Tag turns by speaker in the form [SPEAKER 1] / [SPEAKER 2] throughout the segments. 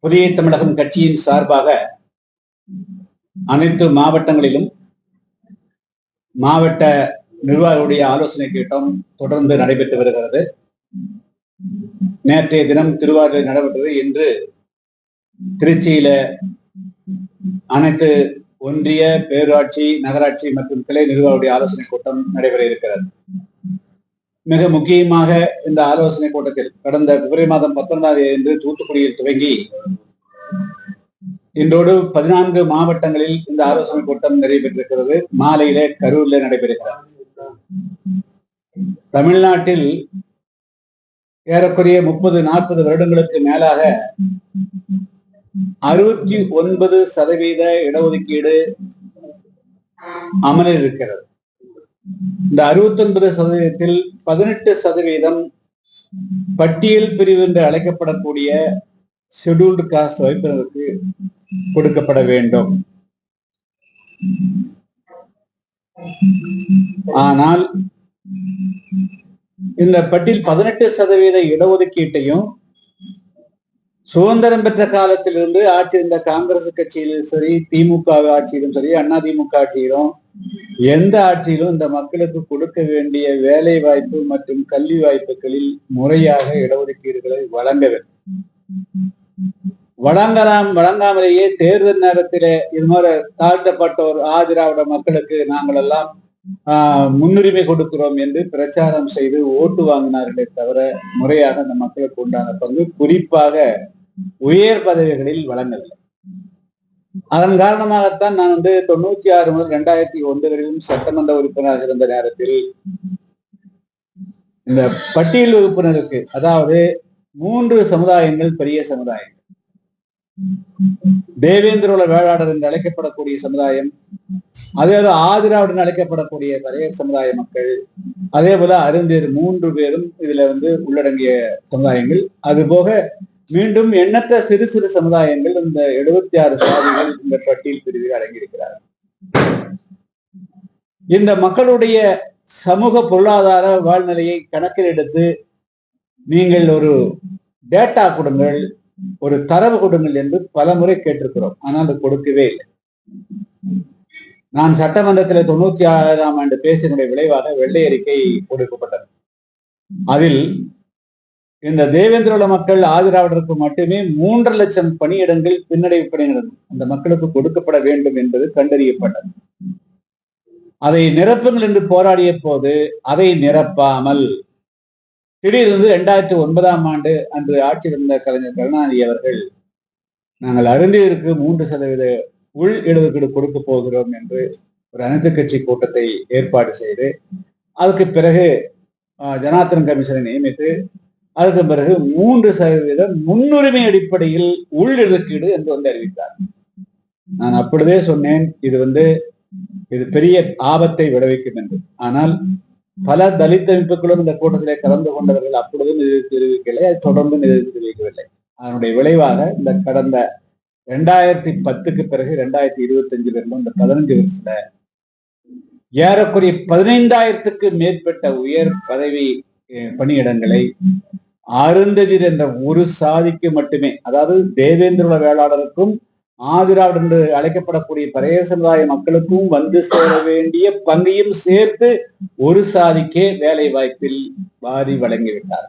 [SPEAKER 1] புதிய தமிழகம் கட்சியின் சார்பாக அனைத்து மாவட்டங்களிலும் மாவட்ட நிர்வாகிகளுடைய ஆலோசனை கூட்டம். தொடர்ந்து நடைபெற்று வருகிறது. நேற்றைய தினம் திருவாரூரில் நடைபெற்றது. இன்று திருச்சியில அனைத்து ஒன்றிய பேரூராட்சி நகராட்சி மற்றும் கிளை நிர்வாகியுடைய ஆலோசனை கூட்டம் நடைபெற இருக்கிறது. மிக முக்கியமாக இந்த ஆலோசனை கூட்டத்தில் கடந்த பிப்ரவரி மாதம் பத்தொன்பதாம் தேதி அன்று தூத்துக்குடியில் துவங்கி இன்றோடு பதினான்கு மாவட்டங்களில் இந்த ஆலோசனை கூட்டம் நடைபெற்றிருக்கிறது. மாலையிலே கரூரில் நடைபெறுகிறது. தமிழ்நாட்டில் ஏறக்குறைய முப்பது நாற்பது வருடங்களுக்கு மேலாக அறுபத்தி ஒன்பது சதவீத இடஒதுக்கீடு அமலில் இருக்கிறது. இந்த அறுபத்தி ஒன்பது சதவீதத்தில் பதினெட்டு சதவீதம் பட்டியல் பிரிவு என்று அழைக்கப்படக்கூடிய ஷெடியூல்டு காஸ்ட் வகுப்பினருக்கு கொடுக்கப்பட வேண்டும். ஆனால் இந்த பட்டியல் பதினெட்டு சதவீத இடஒதுக்கீட்டையும் சுதந்திரம் பெற்ற காலத்திலிருந்து ஆட்சி இருந்த காங்கிரஸ் கட்சியிலும் சரி திமுக ஆட்சியிலும் சரி அண்ணா திமுக ஆட்சியிலும் எந்த ஆட்சியிலும் இந்த மக்களுக்கு கொடுக்க வேண்டிய வேலை வாய்ப்பு மற்றும் கல்வி வாய்ப்புகளில் முறையாக இடஒதுக்கீடுகளை வழங்கவில்லை வழங்கலாம் வழங்காமலேயே தேர்தல் நேரத்திலே இது மாதிரி தாழ்த்தப்பட்டோர் ஆதிராவிட மக்களுக்கு நாங்கள் எல்லாம் ஆஹ் முன்னுரிமை கொடுக்கிறோம் என்று பிரச்சாரம் செய்து ஓட்டு வாங்கினார்களே தவிர முறையாக அந்த மக்களுக்கு உண்டான பங்கு குறிப்பாக உயர் பதவிகளில் வழங்கவில்லை. அதன் காரணமாகத்தான் நான் வந்து தொண்ணூத்தி ஆறு முதல் இரண்டாயிரத்தி ஒன்று வரைக்கும் சட்டமன்ற உறுப்பினராக இருந்த நேரத்தில் இந்த பட்டியல் உறுப்பினருக்கு அதாவது மூன்று சமுதாயங்கள் பெரிய சமுதாயம் தேவேந்திரோல வேளாளர் என்று அழைக்கப்படக்கூடிய சமுதாயம் அதே போல ஆதிராவுடன் அழைக்கப்படக்கூடிய பழைய சமுதாய மக்கள் அதே போல அருந்தேர் மூன்று பேரும் இதுல வந்து உள்ளடங்கிய சமுதாயங்கள். அது போக மீண்டும் எண்ணற்ற சிறு சிறு சமுதாயங்கள் இந்த எழுபத்தி ஆறு சாதிகள் இந்த பட்டியல் பிரிவில் அடங்கியிருக்கிறார்கள். இந்த மக்களுடைய சமூக பொருளாதார வாழ்நிலையை கணக்கில் எடுத்து நீங்கள் ஒரு டேட்டா கொடுங்கள் ஒரு தரவு கொடுங்கள் என்று பல முறை கேட்டிருக்கிறோம். ஆனால் அது கொடுக்கவே இல்லை. நான் சட்டமன்றத்தில் தொண்ணூத்தி ஆறாம் ஆண்டு பேசினுடைய விளைவாக வெள்ளை அறிக்கை கொடுக்கப்பட்டது அதில் இந்த தேவேந்திரோல மக்கள் ஆதிராவிடருக்கு மட்டுமே மூன்று லட்சம் பணியிடங்கள் பின்னடைவு பணியிடம் அந்த மக்களுக்கு கொடுக்கப்பட வேண்டும் என்பது கண்டறியப்பட்டது. அதை நிரப்புங்கள் என்று போராடிய போது அதை நிரப்பாமல் திடீரென்று இரண்டாயிரத்தி ஒன்பதாம் ஆண்டு அன்று ஆட்சியில் இருந்த கலைஞர் கருணாநிதி அவர்கள் நாங்கள் அருந்தியருக்கு மூன்று சதவீத உள் இடஒதுக்கீடு கொடுக்க போகிறோம் என்று ஒரு அனைத்து கட்சி கூட்டத்தை ஏற்பாடு செய்து அதுக்கு பிறகு ஜனார்த்தன் கமிஷனை நியமித்து அதுக்கு பிறகு மூன்று சதவீதம் முன்னுரிமை அடிப்படையில் உள் என்று வந்து அறிவித்தார். நான் அப்பொழுதே சொன்னேன் இது வந்து இது பெரிய ஆபத்தை விளைவிக்கும் என்று. ஆனால் பல தலித் அமைப்புகளும் இந்த கூட்டத்திலே கலந்து கொண்டவர்கள் அப்பொழுதும் இது தெரிவிக்கவில்லை அது தொடர்ந்து இது தெரிவிக்கவில்லை. அதனுடைய விளைவாக இந்த கடந்த ரெண்டாயிரத்தி பத்துக்கு பிறகு ரெண்டாயிரத்தி இருபத்தி அஞ்சு வரையிலும் இந்த பதினஞ்சு வருஷத்துல ஏறக்குறைய பதினைந்தாயிரத்துக்கு மேற்பட்ட உயர் பதவி பணியிடங்களை அருந்ததிர் என்ற ஒரு சாதிக்கு மட்டுமே அதாவது தேவேந்திர வேளாளருக்கும் ஆதிராவிட என்று அழைக்கப்படக்கூடிய பழைய சமுதாய மக்களுக்கும் வந்து சேர வேண்டிய பங்கையும் சேர்த்து ஒரு சாதிக்கே வேலை வாய்ப்பில் வாரி வழங்கிவிட்டார்.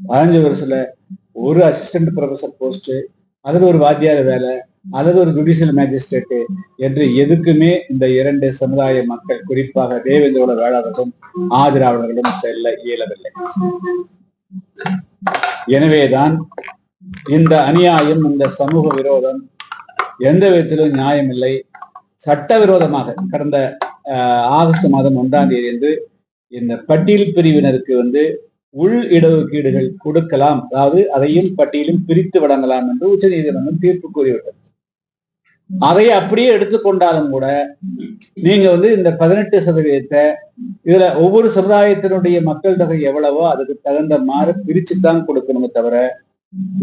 [SPEAKER 1] பதினஞ்சு வருஷத்துல ஒரு அசிஸ்டன்ட் ப்ரொஃபசர் போஸ்ட் அல்லது ஒரு வாத்தியார் வேலை அல்லது ஒரு ஜுடிஷியல் மேஜிஸ்ட்ரேட்டு என்று எதுக்குமே இந்த இரண்டு சமுதாய மக்கள் குறிப்பாக தேவேந்திரோட வேளாளர்களும் ஆதிராவிடர்களும் செல்ல இயலவில்லை. எனவேதான் இந்த அநியாயம் இந்த சமூக விரோதம் எந்த விதத்திலும் நியாயம் இல்லை சட்டவிரோதமாக கடந்த ஆகஸ்ட் மாதம் ஒன்றாம் தேதி என்று இந்த பட்டியல் பிரிவினருக்கு வந்து உள் இடஒதுக்கீடுகள் கொடுக்கலாம். அதாவது அதையும் பட்டியலும் பிரித்து வழங்கலாம் என்று உச்ச நீதிமன்றம் தீர்ப்பு கூறிவிட்டது அதை அப்படியே எடுத்துக்கொண்டாலும் கூட நீங்க வந்து இந்த பதினெட்டு சதவீதத்தை இதுல ஒவ்வொரு சமுதாயத்தினுடைய மக்கள் தொகை எவ்வளவோ அதுக்கு தகுந்த மாதிரி பிரிச்சுதான் கொடுக்கணுமே தவிர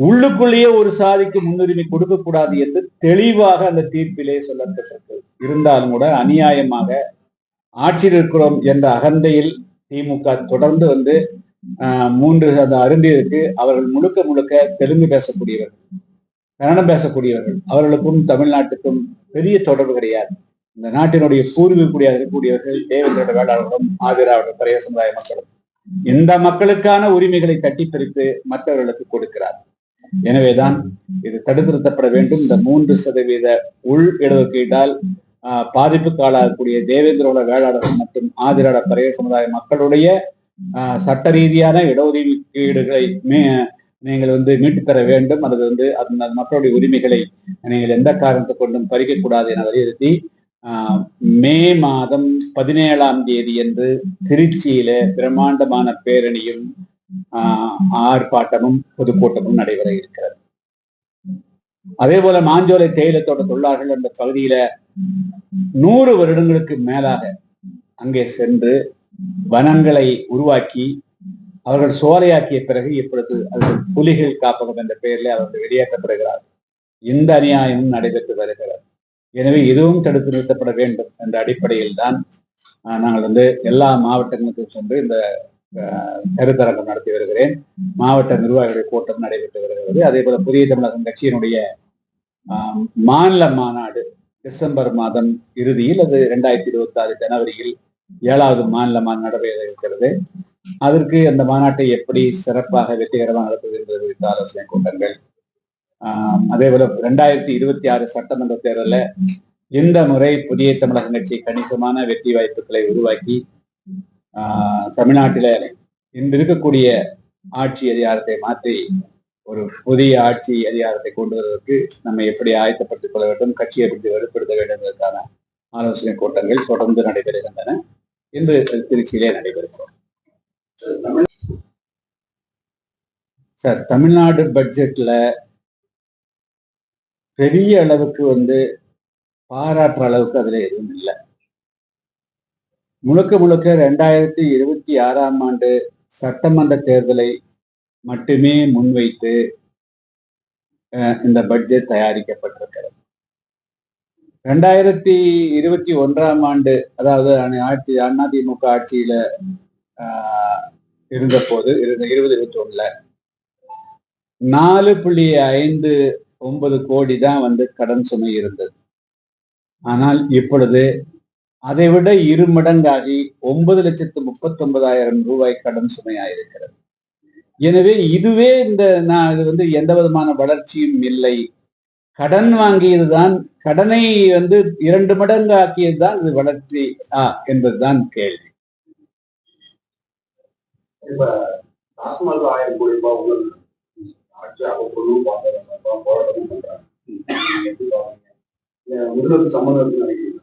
[SPEAKER 1] உள்ளுக்குள்ளேயே ஒரு சாதிக்கு முன்னுரிமை கொடுக்க கூடாது என்று தெளிவாக அந்த தீர்ப்பிலே சொல்லப்பட்டிருக்கு. இருந்தாலும் கூட அநியாயமாக ஆட்சியில் இருக்கிறோம் என்ற அகந்தையில் திமுக தொடர்ந்து வந்து ஆஹ், மூன்று அந்த அருந்தியதுக்கு அவர்கள் முழுக்க முழுக்க தெலுங்கு பேசக்கூடியவர்கள். கன்னடம் பேசக்கூடியவர்கள் அவர்களுக்கும் தமிழ்நாட்டுக்கும் பெரிய தொடர்பு கிடையாது. இந்த நாட்டினுடைய பூர்வீகுடியாக இருக்கக்கூடியவர்கள் தேவேந்திர வேளாளர்களும் ஆதிராவிட பழைய சமுதாய மக்களும் இந்த மக்களுக்கான உரிமைகளை தட்டி பிரித்து மற்றவர்களுக்கு கொடுக்கிறார். எனவேதான் இது தடுத்து நிறுத்தப்பட வேண்டும். இந்த மூன்று சதவீத உள் இடஒதுக்கீட்டால் ஆஹ், பாதிப்புக்கு ஆளாகக்கூடிய தேவேந்திரோட வேளாளர்கள் மற்றும் ஆதிராட பரைய சமுதாய மக்களுடைய சட்ட ரீதியான இடஒதுக்கீடுகளை மே நீங்கள் வந்து மீட்டு தர வேண்டும். அல்லது வந்து அந்த மக்களுடைய உரிமைகளை நீங்கள் எந்த காரணத்தை கொண்டும் பறிக்கக்கூடாது என வலியுறுத்தி ஆஹ், மே மாதம் பதினேழாம் தேதி என்று திருச்சியில பிரம்மாண்டமான பேரணியும் ஆஹ், ஆர்ப்பாட்டமும் பொதுக்கூட்டமும் நடைபெற இருக்கிறது. அதே போல மாஞ்சோலை தேயிலத்தோட தொழிலாளர்கள் அந்த பகுதியில நூறு வருடங்களுக்கு மேலாக அங்கே சென்று வனங்களை உருவாக்கி அவர்கள் சோலையாக்கிய பிறகு இப்பொழுது அவர்கள் புலிகள் காப்பகம் என்ற பெயரில் அவர்கள் வெளியேற்றப்படுகிறார் இந்த அநியாயமும் நடைபெற்று வருகிறது. எனவே இதுவும் தடுத்து நிறுத்தப்பட வேண்டும் என்ற அடிப்படையில் தான் ஆஹ், நாங்கள் வந்து எல்லா மாவட்டங்களுக்கும் சென்று இந்த ஆஹ், கருத்தரங்கம் நடத்தி வருகிறேன். மாவட்ட நிர்வாகிகள் கூட்டம் நடைபெற்று வருகிறது. அதே போல புதிய தமிழகம் கட்சியினுடைய ஆஹ், மாநில மாநாடு டிசம்பர் மாதம் இறுதியில் அது இரண்டாயிரத்தி இருபத்தி ஆறு ஜனவரியில் ஏழாவது மாநில மாநாடு இருக்கிறது. அதற்கு அந்த மாநாட்டை எப்படி சிறப்பாக வெற்றிகரமாக நடத்துவது என்பது குறித்த ஆலோசனை கூட்டங்கள். ஆஹ், அதே போல ரெண்டாயிரத்தி இருபத்தி ஆறு சட்டமன்ற தேர்தலில் இந்த முறை புதிய தமிழக கட்சி கணிசமான வெற்றி வாய்ப்புகளை உருவாக்கி ஆஹ், தமிழ்நாட்டில இன்று இருக்கக்கூடிய ஆட்சி அதிகாரத்தை மாற்றி ஒரு புதிய ஆட்சி அதிகாரத்தை கொண்டு வருவதற்கு நம்ம எப்படி ஆயத்தப்படுத்திக் கொள்ள வேண்டும் கட்சியை எப்படி வலுப்படுத்த வேண்டும் என்பதற்கான ஆலோசனை கூட்டங்கள் தொடர்ந்து நடைபெறுகின்றன. இன்று திருச்சியிலே நடைபெறுகிறது. சார் தமிழ்நாடு பட்ஜெட்ல பெரிய அளவுக்கு வந்து பாராட்டுற அளவுக்கு அதுல எதுவும் இல்லை. முழுக்க முழுக்க ரெண்டாயிரத்தி இருபத்தி ஆறாம் ஆண்டு சட்டமன்ற தேர்தலை மட்டுமே முன்வைத்து இந்த பட்ஜெட் தயாரிக்கப்பட்டிருக்கிறது. ரெண்டாயிரத்தி இருபத்தி ஒன்றாம் ஆண்டு அதாவது அணி- அதிமுக ஆட்சியில இருந்த போது இருந்த இருபது இருபத்தி ஒண்ணுல நாலு புள்ளி ஐந்து ஒன்பது கோடி தான் வந்து கடன் சுமை இருந்தது. ஆனால் இப்பொழுது அதை விட இரு மடங்காகி ஒன்பது லட்சத்து முப்பத்தி ஒன்பதாயிரம் ரூபாய் கடன் சுமையாயிருக்கிறது. எனவே இதுவே இந்த நான் இது வந்து எந்த விதமான வளர்ச்சியும் இல்லை. கடன் வாங்கியதுதான் கடனை வந்து இரண்டு மடங்கு ஆக்கியதுதான் இது வளர்ச்சி ஆ என்பதுதான் கேள்வி.
[SPEAKER 2] டாஸ்மாக் ஆயிரம் கோடி ரூபாய் பார்க்கறாங்க போராட்டமும் பண்றாங்க. நினைக்கிறீங்க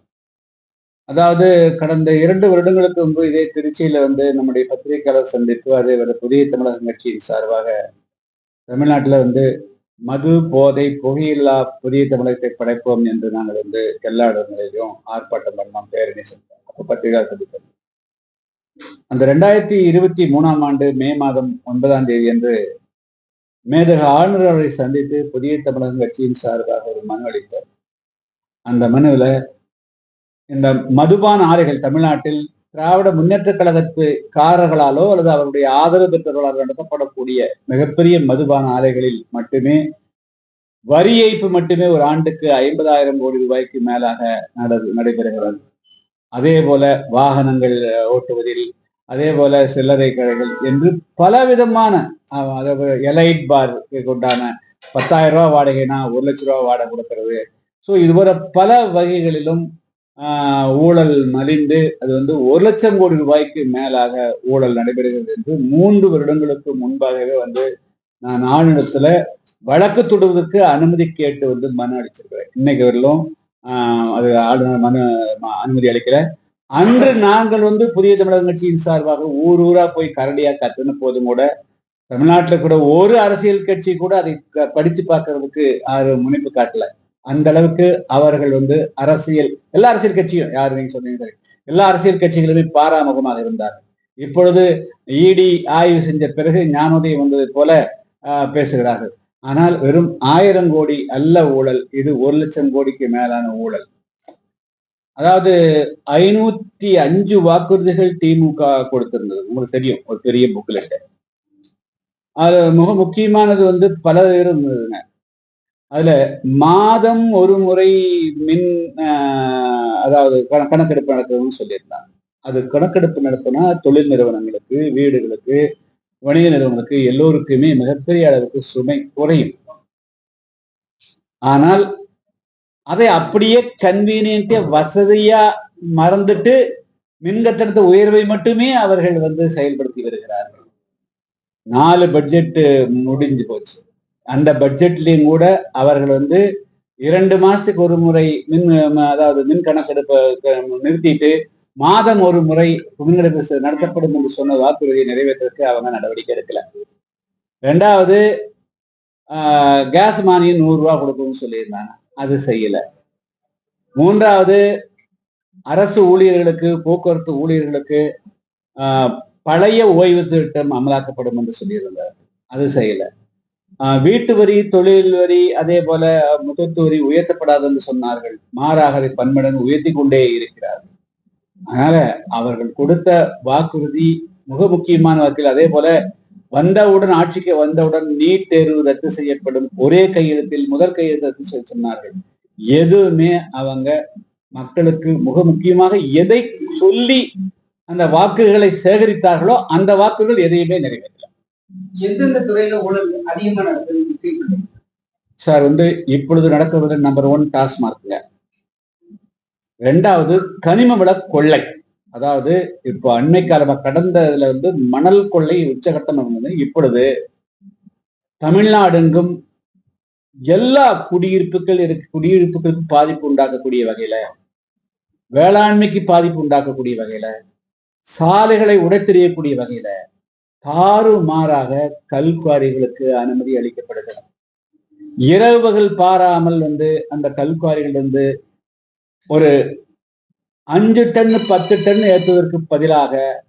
[SPEAKER 1] அதாவது கடந்த இரண்டு வருடங்களுக்கு முன்பு இதே திருச்சியில வந்து நம்முடைய பத்திரிகையாளர் சந்திப்பு அதே போல புதிய தமிழகம் கட்சியின் சார்பாக தமிழ்நாட்டுல வந்து மது போதை புகையில்லா புதிய தமிழகத்தை படைப்போம் என்று நாங்கள் வந்து எல்லா இடங்களிலும் ஆர்ப்பாட்டம் பண்ணோம் பேரணி செஞ்சோம். அப்ப பத்திரிகையாளர் சந்திப்பு. அந்த ரெண்டாயிரத்தி இருபத்தி மூணாம் ஆண்டு மே மாதம் ஒன்பதாம் தேதி அன்று மேதக ஆளுநர் அவரை சந்தித்து புதிய தமிழகம் கட்சியின் சார்பாக ஒரு மனு அளித்தார். அந்த மனுவில் இந்த மதுபான ஆலைகள் தமிழ்நாட்டில் திராவிட முன்னேற்ற கழகத்துக்காரர்களாலோ அல்லது அவருடைய ஆதரவு பெற்றவர்களால் நடத்தப்படக்கூடிய மிகப்பெரிய மதுபான ஆலைகளில் மட்டுமே வரி ஏய்ப்பு மட்டுமே ஒரு ஆண்டுக்கு ஐம்பதாயிரம் கோடி ரூபாய்க்கு மேலாக நட நடைபெறுகிறது. அதே போல வாகனங்கள் ஓட்டுவதில் அதே போல சில்லறை கடைகள் என்று பல விதமான அதாவது எலைட் பார் உண்டான பத்தாயிரம் ரூபா வாடகைனா ஒரு லட்ச ரூபா வாடகை கொடுக்கறது. ஸோ இதுபோல பல வகைகளிலும் ஊழல் மலிந்து அது வந்து ஒரு லட்சம் கோடி ரூபாய்க்கு மேலாக ஊழல் நடைபெறுகிறது என்று மூன்று வருடங்களுக்கு முன்பாகவே வந்து நான் ஆளுநத்துல வழக்கு தொடுவதற்கு அனுமதி கேட்டு வந்து மனு அளிச்சிருக்கிறேன். இன்னைக்கு வரலும் அது ஆளுநர் மனு அனுமதி அளிக்கிற அன்று நாங்கள் வந்து புதிய தமிழக கட்சியின் சார்பாக ஊர் ஊரா போய் கரடியா கத்துன போதும் கூட தமிழ்நாட்டுல கூட ஒரு அரசியல் கட்சி கூட அதை படித்து படிச்சு பார்க்கறதுக்கு யாரும் முனைப்பு காட்டல. அந்த அளவுக்கு அவர்கள் வந்து அரசியல் எல்லா அரசியல் கட்சியும் யாரு நீங்க சொன்னீங்க எல்லா அரசியல் கட்சிகளுமே பாராமுகமாக இருந்தார் இப்பொழுது இடி ஆய்வு செஞ்ச பிறகு ஞானோதயம் வந்தது போல ஆஹ், பேசுகிறார்கள். ஆனால் வெறும் ஆயிரம் கோடி அல்ல ஊழல் இது ஒரு லட்சம் கோடிக்கு மேலான ஊழல். அதாவது ஐநூத்தி அஞ்சு வாக்குறுதிகள் திமுக கொடுத்திருந்தது. உங்களுக்கு தெரியும் ஒரு பெரிய புக்லெட் அது மிக முக்கியமானது வந்து பல இருந்ததுங்க. அதுல மாதம் ஒரு முறை மின் ஆஹ், அதாவது கண- கணக்கெடுப்பு நடக்கணும்னு சொல்லியிருந்தாங்க. அது கணக்கெடுப்பு நடத்தினா தொழில் நிறுவனங்களுக்கு வீடுகளுக்கு வணிக நிறுவனங்களுக்கு எல்லோருக்குமே மிகப்பெரிய அளவுக்கு சுமை குறையும். ஆனால் அதை அப்படியே கன்வீனியன்ட்டா வசதியா மறந்துட்டு மின்கட்டணத்த உயர்வை மட்டுமே அவர்கள் வந்து செயல்படுத்தி வருகிறார்கள். நாலு பட்ஜெட் முடிஞ்சு போச்சு. அந்த பட்ஜெட்லயும் கூட அவர்கள் வந்து இரண்டு மாசத்துக்கு ஒரு முறை மின் அதாவது மின் கணக்கெடுப்பை நிறுத்திட்டு மாதம் ஒரு முறை மின்கெடுப்பு நடத்தப்படும் என்று சொன்ன வாக்குறுதியை நிறைவேற்றுவதற்கு அவங்க நடவடிக்கை எடுக்கல. ரெண்டாவது ஆஹ், கேஸ் மானியம் நூறு ரூபா கொடுக்கணும்னு சொல்லியிருந்தாங்க. அது செய்யல. மூன்றாவது அரசு ஊழியர்களுக்கு போக்குவரத்து ஊழியர்களுக்கு ஆஹ், பழைய ஓய்வு திட்டம் அமலாக்கப்படும் என்று சொல்லியிருந்தார் அது செய்யல. ஆஹ், வீட்டு வரி தொழில் வரி அதே போல முத்தத்து வரி உயர்த்தப்படாது என்று சொன்னார்கள். மாறாக அதை பன்மடங்கு உயர்த்தி கொண்டே இருக்கிறார்கள் அதனால அவர்கள் கொடுத்த வாக்குறுதி மிக முக்கியமான வாக்கில் அதே போல வந்தவுடன் ஆட்சிக்கு வந்தவுடன் நீட் தேர்வு ரத்து செய்யப்படும். ஒரே கையெழுத்தில் முதல் கையெழுத்து ரத்து செய்ய சொன்னார்கள். எதுவுமே அவங்க மக்களுக்கு மிக முக்கியமாக எதை சொல்லி அந்த வாக்குகளை சேகரித்தார்களோ அந்த வாக்குகள் எதையுமே நிறைவேற்றல.
[SPEAKER 3] எந்தெந்த துறையில ஊழல் அதிகமா நடக்குது
[SPEAKER 1] சார் வந்து இப்பொழுது நடக்கிறது நம்பர் ஒன் டாஸ்மார்க்ல ரெண்டாவது கனிம வள கொள்ளை. அதாவது இப்போ அண்மை காலமாக கடந்த இதுல வந்து மணல் கொள்ளை உச்சகட்டம் இருந்தது இப்பொழுது தமிழ்நாடெங்கும் எல்லா குடியிருப்புகள் இருக்கு குடியிருப்புகளுக்கு பாதிப்பு உண்டாக்கக்கூடிய வகையில வேளாண்மைக்கு பாதிப்பு உண்டாக்கக்கூடிய வகையில சாலைகளை உடைத்தெறியக்கூடிய வகையில தாறுமாறாக கல்குவாரிகளுக்கு அனுமதி அளிக்கப்படுகிறது. இரவுகள் பாராமல் வந்து அந்த கல்குவாரிகள் வந்து ஒரு அஞ்சு டன் பத்து டன் ஏற்றுவதற்கு பதிலாக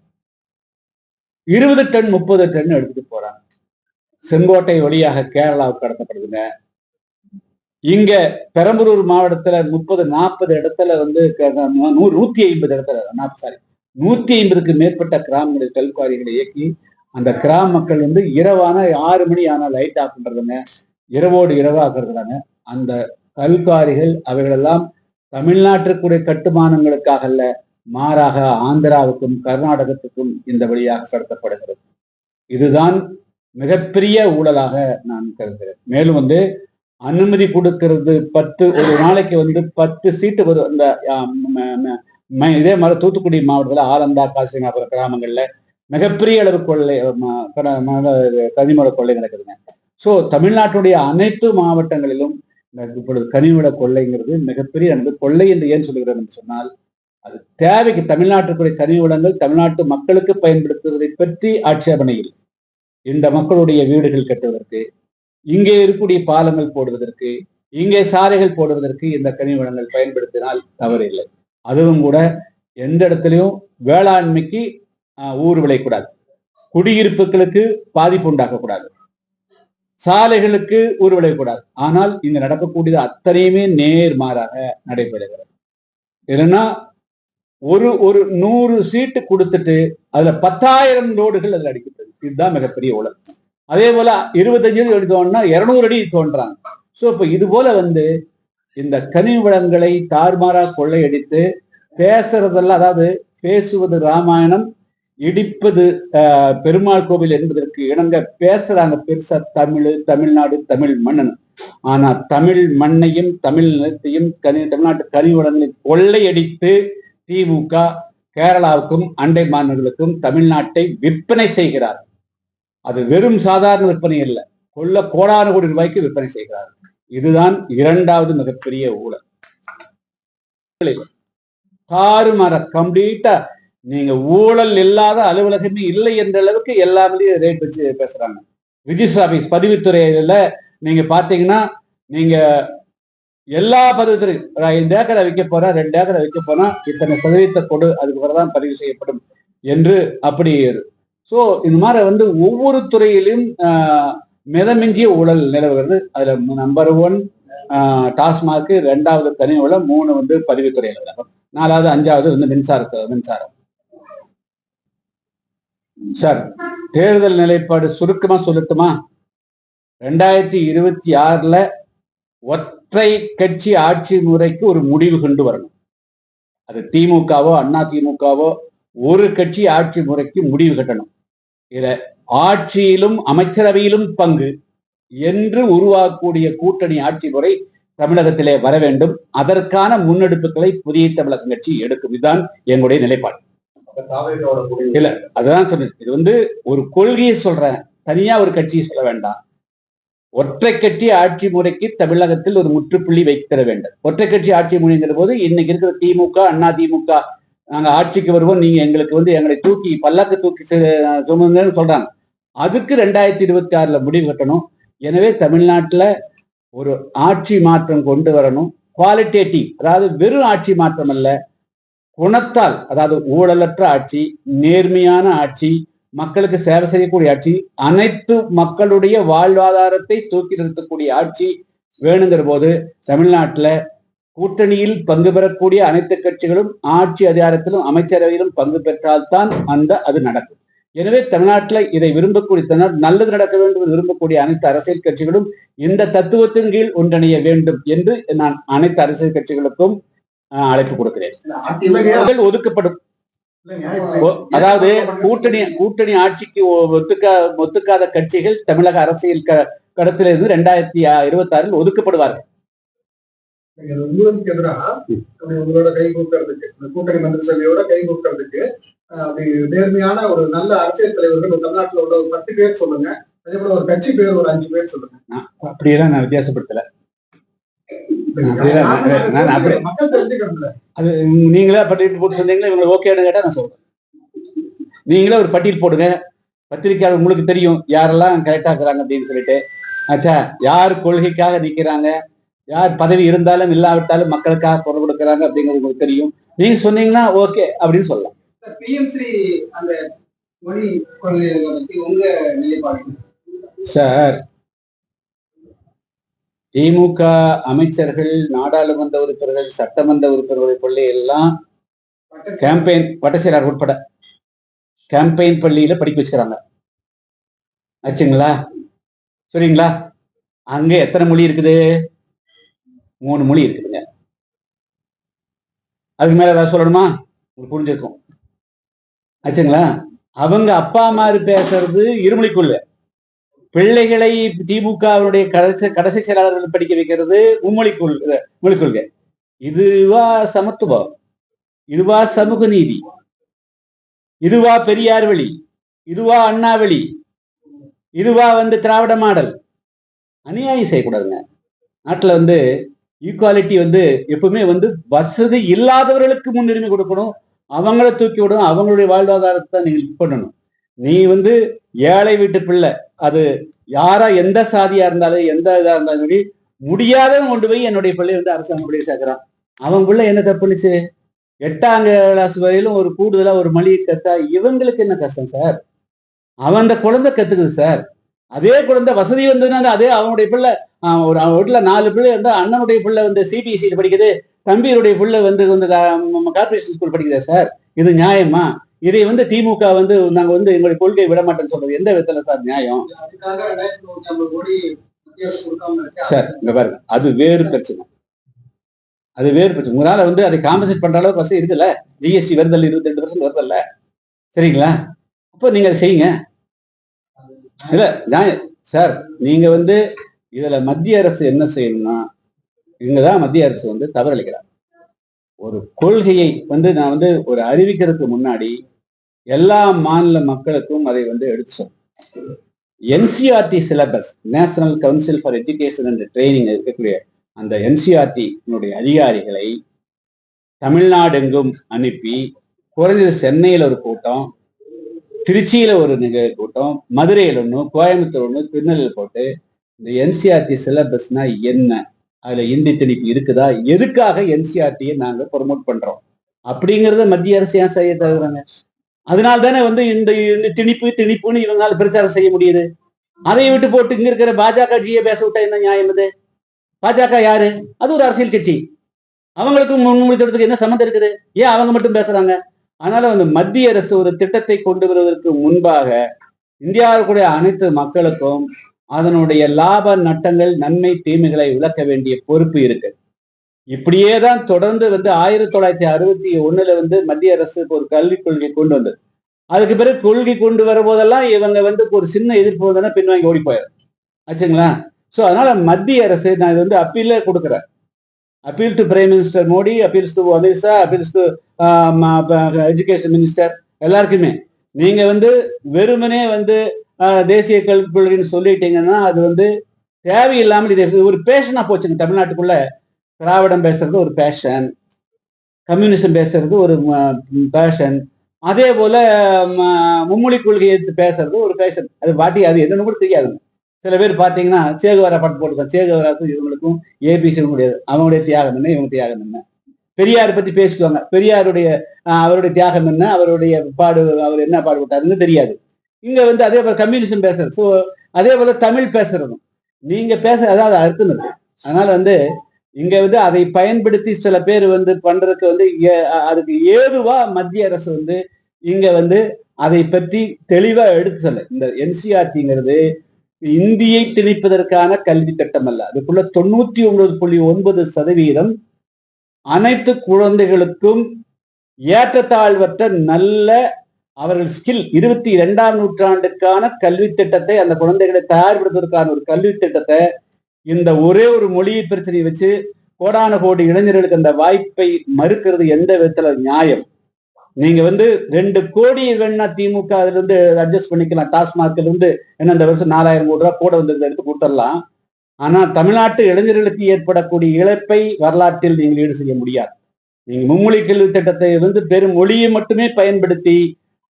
[SPEAKER 1] இருபது டன் முப்பது டன் எடுத்துட்டு போறாங்க. செங்கோட்டை வழியாக கேரளாவுக்கு கடத்தப்படுதுங்க. இங்க பெரம்பலூர் மாவட்டத்துல முப்பது நாற்பது இடத்துல வந்து க- நூறு நூத்தி ஐம்பது இடத்துல சாரி நூத்தி ஐம்பதுக்கு மேற்பட்ட கிராமங்களில் கல்குவாரிகளை இயக்கி அந்த கிராம மக்கள் வந்து இரவான ஆறு மணி ஆனால் லைட் ஆஃப் பண்றதுங்க. இரவோடு இரவாக்குறதுலாங்க அந்த கல்குவாரிகள் அவைகளெல்லாம் தமிழ்நாட்டிற்குரிய கட்டுமானங்களுக்காக அல்ல மாறாக ஆந்திராவுக்கும் கர்நாடகத்துக்கும் இந்த வழியாக கடத்தப்படுகிறது. இதுதான் மிகப்பெரிய ஊழலாக நான் கருதுகிறேன். மேலும் வந்து அனுமதி கொடுக்கிறது பத்து ஒரு நாளைக்கு வந்து பத்து சீட்டு வரும். அந்த இதே மாதிரி தூத்துக்குடி மாவட்டத்தில் ஆலந்தா காசினாபுரம் கிராமங்கள்ல மிகப்பெரிய அளவு கொள்ளை ம- கட- ம- கொள்ளை நடக்குதுங்க. ஸோ தமிழ்நாட்டுடைய அனைத்து மாவட்டங்களிலும் இப்பொழுது கனிமல கொள்ளைங்கிறது மிகப்பெரிய அந்த கொள்ளை என்று ஏன் சொல்கிறேன் என்று சொன்னால் அது தேவைக்கு தமிழ்நாட்டுக்குரிய கனிம தமிழ்நாட்டு மக்களுக்கு பயன்படுத்துவதை பற்றி ஆட்சேபனையில் இந்த மக்களுடைய வீடுகள் கட்டுவதற்கு இங்கே இருக்கக்கூடிய பாலங்கள் போடுவதற்கு இங்கே சாலைகள் போடுவதற்கு இந்த கனிவளங்கள் பயன்படுத்தினால் தவறில்லை. அதுவும் கூட எந்த இடத்துலையும் வேளாண்மைக்கு ஆஹ், ஊர் விளையக்கூடாது குடியிருப்புகளுக்கு பாதிப்பு உண்டாக்கக்கூடாது. சாலைகளுக்கு ஊர்வலை கூடாது ஆனால் இங்க நடக்கக்கூடியது அத்தனையுமே நேர்மாறாக நடைபெறுகிறது. இல்லைன்னா ஒரு ஒரு நூறு சீட்டு கொடுத்துட்டு அதுல பத்தாயிரம் லோடுகள் அதுல அடிக்கப்படுது இதுதான் மிகப்பெரிய உலகம் அதே போல இருபத்தஞ்சு அடி தோணுனா இருநூறு அடி தோன்றாங்க. சோ இப்ப இது போல வந்து இந்த கனிம வளங்களை தார்மாரா கொள்ளையடித்து பேசுறதெல்லாம் அதாவது பேசுவது ராமாயணம் இடிப்பது ஆஹ், பெருமாள் கோவில் என்பதற்கு இணங்க பேசுறாங்க பெருசா தமிழ் தமிழ்நாடு தமிழ் மன்னன். ஆனா தமிழ் மண்ணையும் தமிழ் நிலத்தையும் கனி தமிழ்நாட்டு கனிவளங்களை கொள்ளையடித்து திமுக கேரளாவுக்கும் அண்டை மாநிலங்களுக்கும் தமிழ்நாட்டை விற்பனை செய்கிறார். அது வெறும் சாதாரண விற்பனை இல்லை கொள்ள கோடான கோடி ரூபாய்க்கு விற்பனை செய்கிறார். இதுதான் இரண்டாவது மிகப்பெரிய ஊழல். தாறுமாற கம்ப்ளீட்டா நீங்க ஊழல் இல்லாத அலுவலகமே இல்லை என்ற அளவுக்கு எல்லாமே ரேட் வச்சு பேசுறாங்க. ரிஜிஸ்டர் ஆபீஸ் பதிவுத்துறையில நீங்க பாத்தீங்கன்னா நீங்க எல்லா பதிவுத்துறை ரெண்டு ஏக்கரை விற்க போறேன் ரெண்டு ஏக்கரை விற்க போனா இத்தனை சதவீதத்தை கொடு அதுக்கு தான் பதிவு செய்யப்படும் என்று அப்படி ஸோ இந்த மாதிரி வந்து ஒவ்வொரு துறையிலும் மிதமிஞ்சிய ஊழல் நிலவுகிறது. அதுல நம்பர் ஒன் டாஸ்மாக் ரெண்டாவது தனி ஊழல் மூணு வந்து பதிவுத்துறையில நாலாவது அஞ்சாவது வந்து மின்சார மின்சாரம். சார் தேர்தல் நிலைப்பாடு சுருக்கமா சொல்லட்டுமா? ரெண்டாயிரத்தி இருபத்தி ஆறுல ஒற்றை கட்சி ஆட்சி முறைக்கு ஒரு முடிவு கொண்டு வரணும். அது திமுகவோ அண்ணா திமுகவோ ஒரு கட்சி ஆட்சி முறைக்கு முடிவு கட்டணும். இத ஆட்சியிலும் அமைச்சரவையிலும் பங்கு என்று உருவாக்கக்கூடிய கூட்டணி ஆட்சி முறை தமிழகத்திலே வர வேண்டும். அதற்கான முன்னெடுப்புகளை புதிய தமிழகம் கட்சி எடுக்கும். இதுதான் எங்களுடைய நிலைப்பாடு. இல்ல. அதுதான் சொன்னேன். இது வந்து ஒரு கொள்கையை சொல்றேன். தனியா ஒரு கட்சியை சொல்ல வேண்டாம். ஒற்றை கட்சி ஆட்சி முறைக்கு தமிழகத்தில் ஒரு முற்றுப்புள்ளி வைத்திட வேண்டும். ஒற்றை கட்சி ஆட்சி முறைங்கிற போது இன்னைக்கு இருக்கிற திமுக அண்ணா திமுக நாங்க ஆட்சிக்கு வருவோம். நீங்க எங்களுக்கு வந்து எங்களை தூக்கி பல்லாக்கு தூக்கி சு- சுமங்கன்னு சொல்றாங்க. அதுக்கு ரெண்டாயிரத்தி இருபத்தி ஆறுல முடிவு கட்டணும். எனவே தமிழ்நாட்டுல ஒரு ஆட்சி மாற்றம் கொண்டு வரணும். குவாலிட்டேட்டிவ் அதாவது வெறும் ஆட்சி மாற்றம் அல்ல குணத்தால் அதாவது ஊழலற்ற ஆட்சி நேர்மையான ஆட்சி மக்களுக்கு சேவை செய்யக்கூடிய ஆட்சி அனைத்து மக்களுடைய வாழ்வாதாரத்தை தூக்கி நிறுத்தக்கூடிய ஆட்சி வேணுங்கிற போது தமிழ்நாட்டுல கூட்டணியில் பங்கு பெறக்கூடிய அனைத்து கட்சிகளும் ஆட்சி அதிகாரத்திலும் அமைச்சரவையிலும் பங்கு பெற்றால்தான் அந்த அது நடக்கும். எனவே தமிழ்நாட்டில் இதை விரும்பக்கூடிய நல்லது நடக்க வேண்டும் என்று விரும்பக்கூடிய அனைத்து அரசியல் கட்சிகளும் இந்த தத்துவத்தின் கீழ் ஒன்றிணைய வேண்டும் என்று நான் அனைத்து அரசியல் கட்சிகளுக்கும் அழைப்பு கொடுக்கிறேன். ஒதுக்கப்படும். அதாவது கூட்டணி கூட்டணி ஆட்சிக்கு ஒத்துக்கா ஒத்துக்காத கட்சிகள் தமிழக அரசியல் க கடத்திலிருந்து ரெண்டாயிரத்தி இருபத்தி ஆறில் ஒதுக்கப்படுவார்கள்.
[SPEAKER 2] ஊழலுக்கு எதிராக உங்களோட கை கூட்டுறதுக்கு இந்த கூட்டணி மந்திரி சபையோட கை கூட்டுறதுக்கு அஹ், அப்படி நேர்மையான ஒரு நல்ல அரசியல் தலைவர்கள் தமிழ்நாட்டுல உள்ள ஒரு பத்து பேர் சொல்லுங்க அதே போல ஒரு கட்சி பேர் ஒரு அஞ்சு பேர் சொல்லுங்க.
[SPEAKER 1] அப்படியெல்லாம் நான் வித்தியாசப்படுத்தல. அது நீங்களே பட்டியல் போட்டு சொன்னீங்களா இவங்களை ஓகேன்னு கேட்டா நான் சொல்றேன். நீங்களே ஒரு பட்டியல் போடுங்க. பத்திரிக்கையாளர் உங்களுக்கு தெரியும். யாரெல்லாம் கரெக்டா இருக்கிறாங்க அப்படின்னு சொல்லிட்டு. ஆச்சா யார் கொள்கைக்காக நிக்கிறாங்க? யார் பதவி இருந்தாலும் இல்லாவிட்டாலும் மக்களுக்காக குரல் கொடுக்கறாங்க அப்படிங்கிறது உங்களுக்கு தெரியும். நீங்க சொன்னீங்கன்னா ஓகே அப்படின்னு சொல்லலாம்.
[SPEAKER 3] பிஎம் ஸ்ரீ அந்த மொழி கொள்கைகளை பத்தி உங்க நிலைப்பாடு
[SPEAKER 1] சார் திமுக அமைச்சர்கள் நாடாளுமன்ற உறுப்பினர்கள் சட்டமன்ற உறுப்பினர்களை கொள்ளை எல்லாம் கேம்பெயின் பட்டசீரார் உட்பட கேம்பெயின் பள்ளியில படிக்க வச்சுக்கிறாங்க. ஆச்சுங்களா? சரிங்களா? அங்க எத்தனை மொழி இருக்குது? மூணு மொழி இருக்குதுங்க. அதுக்கு மேல ஏதாவது சொல்லணுமா? உங்களுக்கு புரிஞ்சிருக்கும். ஆச்சுங்களா? அவங்க அப்பா அம்மாரு பேசுறது? இருமொழிக்குள்ள. பிள்ளைகளை திமுகவுடைய கடைசி கடைசி செயலாளர்கள் படிக்க வைக்கிறது மும்மொழி கொள் கொள்கை இதுவா சமத்துவம் இதுவா சமூக நீதி இதுவா பெரியார் வழி இதுவா அண்ணா வழி இதுவா வந்து திராவிட மாடல். அநியாயம் செய்யக்கூடாதுங்க. நாட்டில் வந்து ஈக்குவாலிட்டி வந்து எப்பவுமே வந்து வசதி இல்லாதவர்களுக்கு முன்னுரிமை கொடுக்கணும். அவங்கள தூக்கி விடணும். அவங்களுடைய வாழ்வாதாரத்தை நீங்கள் இது பண்ணணும். நீ வந்து ஏழை வீட்டு பிள்ளை அது யாரா எந்த சாதியா இருந்தாலும் எந்த இதா இருந்தாலும் சரி முடியாதவன் கொண்டு போய் என்னுடைய பிள்ளை வந்து அரசாங்க பள்ளியை சேர்க்கிறான். அவன் பிள்ளை என்ன தப்புனுச்சு எட்டாம் கிளாஸ் வரையிலும் ஒரு கூடுதலா ஒரு மளிகை கத்தா இவங்களுக்கு என்ன கஷ்டம் சார்? அவன் அந்த குழந்தை கத்துக்குது சார். அதே குழந்தை வசதி வந்ததுனால அதே அவனுடைய பிள்ளை ஒரு அவன் வீட்டுல நாலு பிள்ளை இருந்தா அண்ணனுடைய பிள்ளை வந்து சிபிஎஸ்சியில் படிக்குது தம்பியுடைய பிள்ளை வந்து வந்து கார்பரேஷன் ஸ்கூல் படிக்குதா சார்? இது நியாயமா? இதை வந்து திமுக வந்து நாங்க வந்து எங்களுடைய கொள்கையை விட மாட்டேன்னு சொல்றது எந்த விதத்துல சார் நியாயம்? சார் இங்க பாருங்க. அது வேறு பிரச்சனை. அது வேறு பிரச்சனை. உங்களால வந்து அதை காம்பன்சேட் பண்ற அளவுக்கு வசதி இருக்குல்ல? ஜிஎஸ்டி வருதல் இருபத்தி ரெண்டு பர்சன்ட் வருதல்ல சரிங்களா? அப்போ நீங்க அதை செய்யுங்க. இல்ல நியாயம். சார் நீங்க வந்து இதுல மத்திய அரசு என்ன செய்யணும்னா இங்கதான் மத்திய அரசு வந்து தவறளிக்கிறார். ஒரு கொள்கையை வந்து நான் வந்து ஒரு அறிவிக்கிறதுக்கு முன்னாடி எல்லா மாநில மக்களுக்கும் அதை வந்து எடுத்து சொல்றேன் NCERT syllabus national council for education and training இருக்கக்கூடிய அந்த என்சிஆர்டி அதிகாரிகளை தமிழ்நாடு எங்கும் அனுப்பி குறைஞ்சது சென்னையில் ஒரு கூட்டம் திருச்சியில ஒரு நிகழ் கூட்டம் மதுரையில் ஒன்று கோயம்புத்தூர் ஒன்று திருநெல்வேலி போட்டு இந்த என்சிஆர்டி சிலபஸ்னா என்ன? அதுல இந்தி திணிப்பு இருக்குதா? எதுக்காக என்சிஆர்டியை நாங்க ப்ரொமோட் பண்றோம்? அப்படிங்கறத மத்திய அரசு ஏன் செய்ய தகுறாங்க அதனால தானே வந்து இந்த இந்த திணிப்பு திணிப்புன்னு இவங்களால பிரச்சாரம் செய்ய முடியுது. அதை விட்டு போட்டு இங்க இருக்கிற பாஜக ஜியை பேச விட்டா என்ன நியாயம் இது? பாஜக யாரு? அது ஒரு அரசியல் கட்சி. அவங்களுக்கும் முன்மொழி என்ன சம்மந்தம் இருக்குது? ஏன் அவங்க மட்டும் பேசுறாங்க? அதனால வந்து மத்திய அரசு ஒரு திட்டத்தை கொண்டு வருவதற்கு முன்பாக இந்தியாவுக்குடைய அனைத்து மக்களுக்கும் அதனுடைய லாப நட்டங்கள் நன்மை தீமைகளை விளக்க வேண்டிய பொறுப்பு இருக்கு. இப்படியே தான் தொடர்ந்து வந்து ஆயிரத்தி தொள்ளாயிரத்தி அறுபத்தி ஒண்ணுல வந்து மத்திய அரசு ஒரு கல்விக் கொள்கை கொண்டு வந்தது. அதுக்கு பிறகு கொள்கை கொண்டு வரும்போதெல்லாம் இவங்க வந்து ஒரு சின்ன எதிர்ப்பு வந்தோன்னா பின்வாங்கி ஓடி போயிடும் ஆச்சுங்களா? ஸோ அதனால மத்திய அரசு நான் இது வந்து அப்பீல கொடுக்குறேன். Appeal to prime minister Modi appeals to Amit Shah appeals to education minister எல்லாருக்குமே. நீங்க வந்து வெறுமனே வந்து தேசிய கல்விக் கொள்கைன்னு சொல்லிட்டீங்கன்னா அது வந்து தேவையில்லாமல் இது ஒரு பேஷனா போச்சுங்க. தமிழ்நாட்டுக்குள்ள திராவிடம் பேசுறது ஒரு பேஷன் கம்யூனிசம் பேசுறது ஒரு பேஷன் அதே போல மும்மொழி கொள்கையை எடுத்து பேசுறது ஒரு பேஷன் அது பாட்டி அது என்னன்னு கூட தெரியாதுங்க சில பேர் பார்த்தீங்கன்னா சேகுவரா பாட்டு போட்டுருக்கோம் சேகுவாராக்கும் இவங்களுக்கும் ஏபிசி முடியாது அவங்களுடைய தியாகம் என்ன இவங்க தியாகம் என்ன? பெரியார் பத்தி பேசிக்குவாங்க. பெரியாருடைய அவருடைய தியாகம் என்ன? அவருடைய பாடு அவர் என்ன பாடுபட்டாருன்னு தெரியாது. இங்க வந்து அதே போல கம்யூனிசம் பேசுறது. ஸோ அதே போல தமிழ் பேசுறதும். நீங்க பேச அதாவது அர்த்தம் இருக்கு அதனால வந்து இங்க வந்து அதை பயன்படுத்தி சில பேர் வந்து பண்றதுக்கு வந்து ஏ- அதுக்கு ஏதுவா மத்திய அரசு வந்து இங்க வந்து அதை பற்றி தெளிவா எடுத்து சொல்ல. இந்த என்சிஆர்டிங்கிறது இந்தியை திணிப்பதற்கான கல்வி திட்டம் அல்ல. அதுக்குள்ள தொண்ணூத்தி ஒன்பது புள்ளி ஒன்பது சதவீதம் அனைத்து குழந்தைகளுக்கும் ஏற்றத்தாழ்வற்ற நல்ல அவர்கள் ஸ்கில் இருபத்தி இரண்டாம் நூற்றாண்டுக்கான கல்வி திட்டத்தை அந்த குழந்தைகளை தயார்படுத்துவதற்கான ஒரு கல்வி திட்டத்தை இந்த ஒரே ஒரு மொழி பிரச்சனையை வச்சு கோடான கோடி இளைஞர்களுக்கு அந்த வாய்ப்பை மறுக்கிறது எந்த விதத்துல நியாயம்? நீங்க வந்து ரெண்டு கோடி வேணா திமுக அதுல இருந்து அட்ஜஸ்ட் பண்ணிக்கலாம். டாஸ்மாக்ல இருந்து என்ன இந்த வருஷம் நாலாயிரம் கோடி ரூபாய் கூட வந்திருந்த எடுத்து கொடுத்துடலாம். ஆனா தமிழ்நாட்டு இளைஞர்களுக்கு ஏற்படக்கூடிய இழப்பை வரலாற்றில் நீங்கள் ஈடு செய்ய முடியாது. நீங்க மும்மொழி கல்வி திட்டத்தை வந்து பெரும் மொழியை மட்டுமே பயன்படுத்தி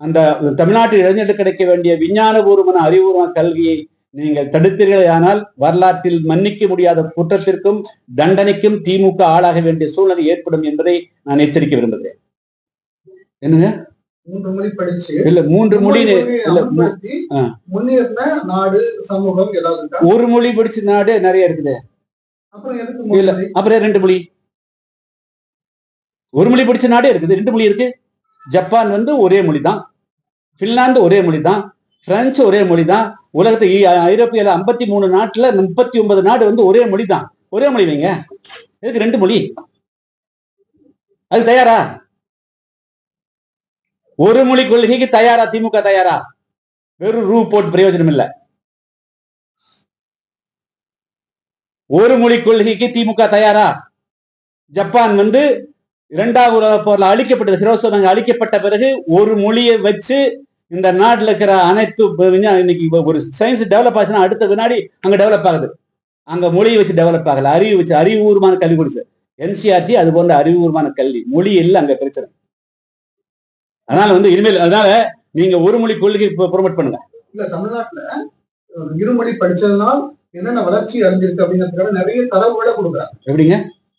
[SPEAKER 1] அந்த தமிழ்நாட்டு இளைஞர்களுக்கு கிடைக்க வேண்டிய விஞ்ஞானபூர்வமான அறிவுபூர்வமான கல்வியை நீங்கள் தடுத்தீர்களே ஆனால் வரலாற்றில் மன்னிக்க முடியாத குற்றத்திற்கும் தண்டனைக்கும் திமுக ஆளாக வேண்டிய சூழ்நிலை ஏற்படும் என்பதை நான் எச்சரிக்க விரும்புகிறேன். என்னங்க?
[SPEAKER 2] மூன்று மொழி படிச்சு
[SPEAKER 1] இல்ல மூன்று மொழி.
[SPEAKER 2] முன்னேறின நாடு சமூகம் ஏதாவது
[SPEAKER 1] ஒரு மொழி படிச்ச நாடு நிறைய இருக்குது?
[SPEAKER 2] அப்புறம்
[SPEAKER 1] ரெண்டு மொழி? ஒரு மொழி படிச்ச நாடே இருக்குது ரெண்டு மொழி இருக்கு. ஜப்பான் வந்து ஒரே மொழி தான் பின்லாந்து ஒரே மொழி தான் பிரெஞ்சு ஒரே மொழி தான் உலகத்தை ஐரோப்பியால ஐம்பத்தி மூணு நாட்டுல முப்பத்தி ஒன்பது நாடு வந்து ஒரே மொழி தான் ஒரே மொழி வைங்க. எதுக்கு ரெண்டு மொழி? அது தயாரா? ஒரு மொழி கொள்கைக்கு தயாரா? திமுக தயாரா? வெறும் ரூ போட்டு பிரயோஜனம் இல்ல. ஒரு மொழி கொள்கைக்கு திமுக தயாரா? ஜப்பான் வந்து இரண்டாவது உலகப் போர்ல அழிக்கப்பட்டது ஹிரோசோமா அழிக்கப்பட்ட பிறகு ஒரு மொழியை வச்சு இந்த நாட்டுல இருக்கிற அனைத்து இன்னைக்கு ஒரு சயின்ஸ் டெவலப் ஆச்சுன்னா அடுத்த வினாடி அங்க டெவலப் ஆகுது. அங்க மொழியை வச்சு டெவலப் ஆகல. அறிவு வச்சு அறிவுபூர்வமான கல்வி கொடுச்சு என்சிஆர்டி அது போன்ற அறிவுபூர்வமான கல்வி. மொழி இல்ல அங்க பிரச்சனை. அதனால வந்து இனிமேல் அதனால நீங்க ஒரு மொழி கொள்கை ப்ரொமோட் பண்ணுங்க.
[SPEAKER 2] இல்ல தமிழ்நாட்டுல இருமொழி படிச்சதுனால் என்னென்ன வளர்ச்சி அடைஞ்சிருக்கு அப்படிங்கிறதுக்காக நிறைய தரவுகளை கொடுக்குறாங்க.
[SPEAKER 1] எப்படிங்க?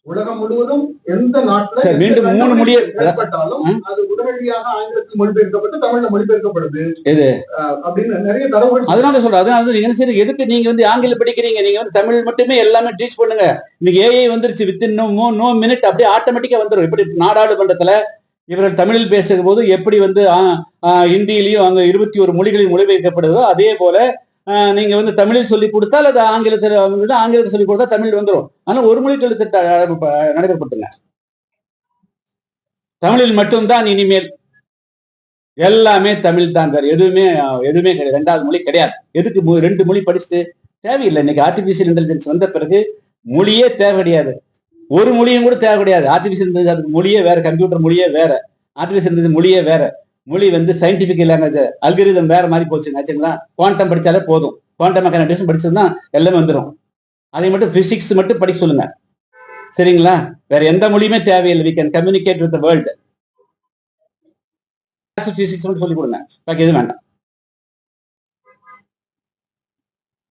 [SPEAKER 2] உலகம் முழுவதும் எந்த நாட்டுல
[SPEAKER 1] மீண்டும் மூணு மொழியை-
[SPEAKER 2] ஏற்பட்டாலும்? அது உடனடியாக ஆங்கிலத்தில் மொழிபெயர்க்கப்பட்டு தமிழ்ல மொழிபெயர்க்கப்படுது.
[SPEAKER 1] எது?
[SPEAKER 2] அப்படின்னு நிறைய தரவுகள்
[SPEAKER 1] அதனால தான் சொல்றேன். அதனால வந்து என்ன செய்யுங்க எதுக்கு நீங்க வந்து ஆங்கிலம் படிக்கிறீங்க? நீங்க வந்து தமிழ் மட்டுமே எல்லாமே டீச் பண்ணுங்க. இன்னைக்கு ஏஐ வந்துருச்சு வித்தின் நோ நோ மினிட் அப்படியே ஆட்டோமேட்டிக்கா வந்துடும் இப்படி நாடாளுமன்றத்துல இவர்கள் தமிழில் பேசுகிற போது எப்படி வந்து ஹிந்தியிலையும் அங்க இருபத்தி ஒரு மொழிகளில் மொழிபெயர்க்கப்படுதோ அதே போல நீங்க வந்து தமிழில் சொல்லி கொடுத்தால் அது ஆங்கிலத்தில் வந்து ஆங்கிலத்தில் சொல்லி கொடுத்தா தமிழ் வந்துடும் ஆனா ஒரு மொழி கல்வி திட்டம் நடைபெறப்பட்டுங்க தமிழில் மட்டும்தான் இனிமேல் எல்லாமே தமிழ் தான் வேற எதுவுமே எதுவுமே கிடையாது. ரெண்டாவது மொழி கிடையாது. எதுக்கு ரெண்டு மொழி படிச்சுட்டு தேவையில்லை. இன்னைக்கு ஆர்டிபிஷியல் இன்டெலிஜென்ஸ் வந்த பிறகு மொழியே தேவை கிடையாது. ஒரு மொழியும் கூட தேவை கிடையாது. ஆர்டிபிஷியல் இன்டெலிஜென்ஸ் மொழியே வேற கம்ப்யூட்டர் மொழியே வேற. ஆர்டிபிஷியல் இன்டெலிஜென்ஸ் மொழியே வேற. மொழி வந்து சயின்டிபிக் லாங்குவேஜ் அல்கரிதம் வேற மாதிரி போச்சுங்க ஆச்சுங்களா குவாண்டம் படிச்சாலே போதும். குவாண்டம் மெக்கானிக்ஸ் படிச்சதுன்னா எல்லாமே வந்துடும் அதை மட்டும் பிசிக்ஸ் மட்டும் படிக்க சொல்லுங்க. சரிங்களா? வேற எந்த மொழியுமே தேவையில்லை. We can communicate with world physics மட்டும் சொல்லி கொடுங்க. பாக்கி எதுவும் வேண்டாம்.